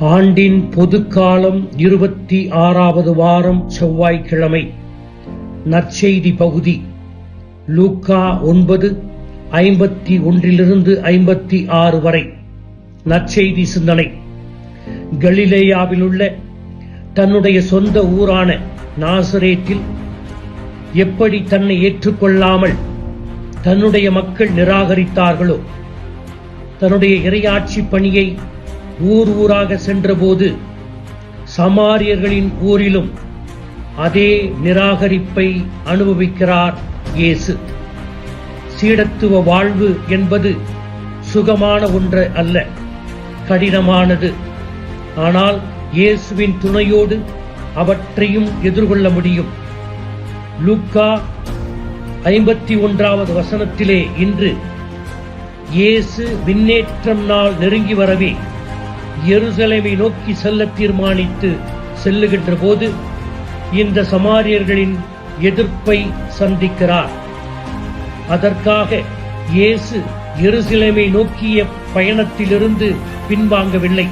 ஆண்டின் பொதுக்காலம் இருபத்தி ஆறாவது வாரம் செவ்வாய்க்கிழமை. நற்செய்தி பகுதி. லூக்கா ஒன்பது ஐம்பத்தி ஒன்றிலிருந்து ஐம்பத்தி ஆறு வரை. நற்செய்தி சிந்தனை. கலிலேயாவில் உள்ள தன்னுடைய சொந்த ஊரான நாசரேட்டில் எப்படி தன்னை ஏற்றுக்கொள்ளாமல் தன்னுடைய மக்கள் நிராகரித்தார்களோ தன்னுடைய இறையாட்சி பணியை ஊர் ஊராக சென்றபோது சமாரியர்களின் ஊரிலும் அதே நிராகரிப்பை அனுபவிக்கிறார் இயேசு. சீடத்துவ வாழ்வு என்பது சுகமான ஒன்று அல்ல கடினமானது. ஆனால் இயேசுவின் துணையோடு அவற்றையும் எதிர்கொள்ள முடியும். லூக்கா ஐம்பத்தி ஒன்றாவது வசனத்திலே இன்று இயேசு விண்ணேற்றம் நாள் நெருங்கி வரவே எருசலேமை நோக்கி செல்ல தீர்மானித்து செல்லுகின்ற போது இந்த சமாரியர்களின் எதிர்ப்பை சந்திக்கிறார். அதற்காக இயேசு எருசலேமை நோக்கிய பயணத்திலிருந்து பின்வாங்கவில்லை.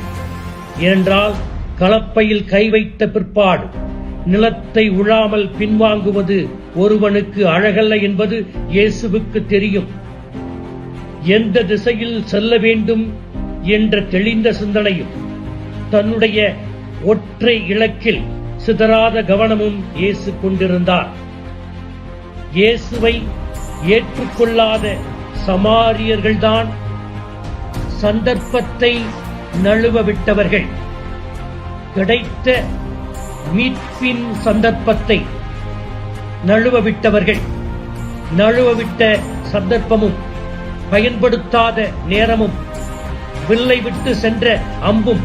ஏனென்றால் கலப்பையில் கை வைத்த பிற்பாடு நிலத்தை உழாமல் பின்வாங்குவது ஒருவனுக்கு அழகல்ல என்பது இயேசுவுக்கு தெரியும். எந்த திசையில் செல்ல வேண்டும் என்ற தெளிந்த சிந்தனையும் தன்னுடைய ஒற்றை இலக்கில் சிதறாத கவனமும் இயேசு கொண்டிருந்தார் இயேசுவை ஏற்றுக்கொள்ளாத சமாரியர்கள்தான் சந்தர்ப்பத்தை நழுவ விட்டவர்கள். கிடைத்த மீட்பின் சந்தர்ப்பத்தை நழுவ விட்டவர்கள். நழுவ விட்ட சந்தர்ப்பமும் பயன்படுத்தாத நேரமும் வில்லை விட்டு சென்ற அம்பும்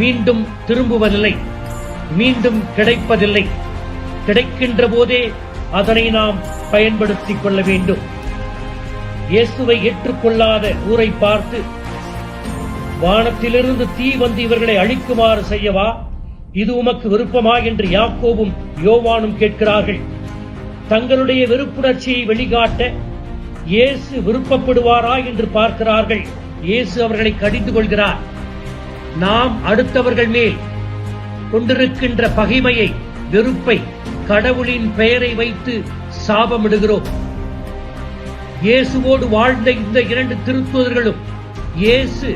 மீண்டும் திரும்புவதில்லை மீண்டும் கிடைப்பதில்லை. கிடைக்கின்ற போதே அதனை நாம் பயன்படுத்திக் கொள்ள வேண்டும். இயேசுவை ஏற்றுக்கொள்ளாத ஊரை பார்த்து வானத்திலிருந்து தீ வந்து இவர்களை அழிக்குமாறு செய்யவா? இது உமக்கு விருப்பமா என்று யாக்கோவும் யோவானும் கேட்கிறார்கள். தங்களுடைய வெறுப்புணர்ச்சியை வெளிகாட்ட இயேசு விருப்பப்படுவாரா என்று பார்க்கிறார்கள். இயேசு அவர்களை கடிந்து கொள்கிறார் நாம் அடுத்தவர்கள் மேல் கொண்டிருக்கின்ற பகைமையை வெறுப்பை கடவுளின் பெயரை வைத்து சாபமிடுகிறோம். இயேசுவோடு வாழ்ந்த இந்த இரண்டு திருத்துவர்களும் இயேசு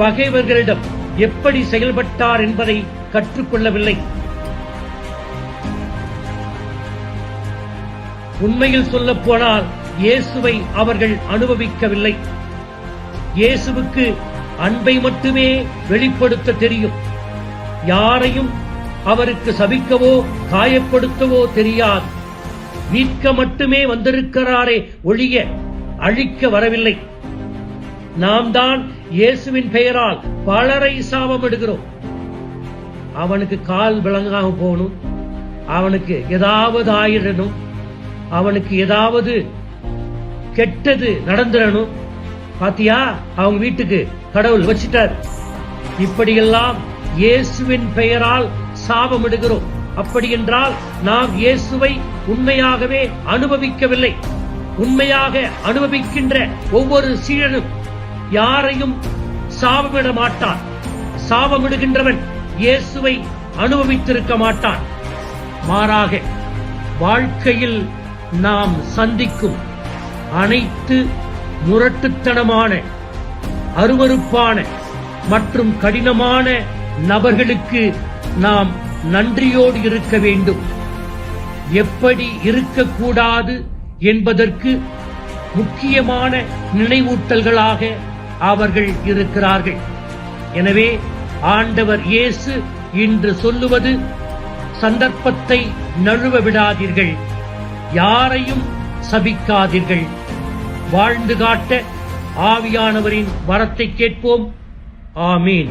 பகைவர்களிடம் எப்படி செயல்பட்டார் என்பதை கற்றுக்கொள்ளவில்லை. உண்மையில் சொல்ல போனால் இயேசுவை அவர்கள் அனுபவிக்கவில்லை. இயேசுவுக்கு அன்பை மட்டுமே வெளிப்படுத்த தெரியும். யாரையும் அவருக்கு சபிக்கவோ காயப்படுத்தவோ தெரியாது. மீட்க மட்டுமே வந்திருக்கிறாரே ஒழிய அழிக்க வரவில்லை. நாம் தான் இயேசுவின் பெயரால் பலரை சாபமிடுகிறோம். அவனுக்கு கால் விளங்காம போகணும். அவனுக்கு ஏதாவது ஆயிடணும். அவனுக்கு ஏதாவது கெட்டது நடந்துடணும். பாத்தியா? அவங்க வீட்டுக்கு கடவுள் வச்சிட்டார். இப்படியெல்லாம் இயேசுவின் பெயரால் சாபமிடுகிறோம். அப்படி என்றால் நாம் இயேசுவை உண்மையாகவே அனுபவிக்கவில்லை. உண்மையாக அனுபவிக்கின்ற ஒவ்வொரு சீழனும் யாரையும் சாபமிட மாட்டான். சாபமிடுகின்றவன் இயேசுவை அனுபவித்திருக்க மாட்டான். மாறாக வாழ்க்கையில் நாம் சந்திக்கும் அனைத்து முரட்டுத்தனமான அருவருப்பான மற்றும் கடினமான நபர்களுக்கு நாம் நன்றியோடு இருக்க வேண்டும். எப்படி இருக்கக்கூடாது என்பதற்கு முக்கியமான நினைவூட்டல்களாக அவர்கள் இருக்கிறார்கள். எனவே ஆண்டவர் இயேசு இன்று சொல்லுவது சந்தர்ப்பத்தை நழுவ விடாதீர்கள் யாரையும் சபிக்காதீர்கள். வாழ்ந்து காட்ட ஆவியானவரின் வரத்தை கேட்போம். ஆமீன்.